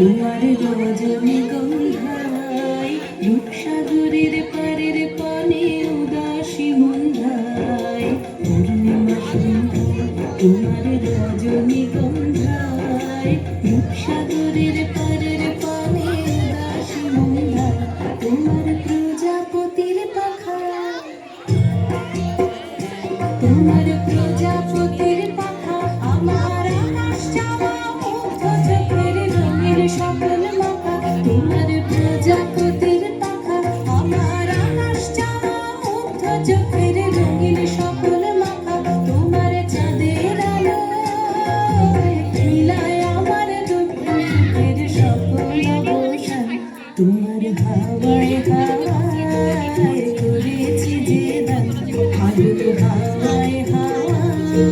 তোমার রজনী গন্ধায় রূপসাগরের পারের পানে উদাসী মন্ধায়, পূর্ণিমা তোমার রজনী গন্ধায় রূপসাগরের পারের পানে উদাসী মন্ধায়, তোমার প্রজাপতির পাখা, তোমার প্রজাপতির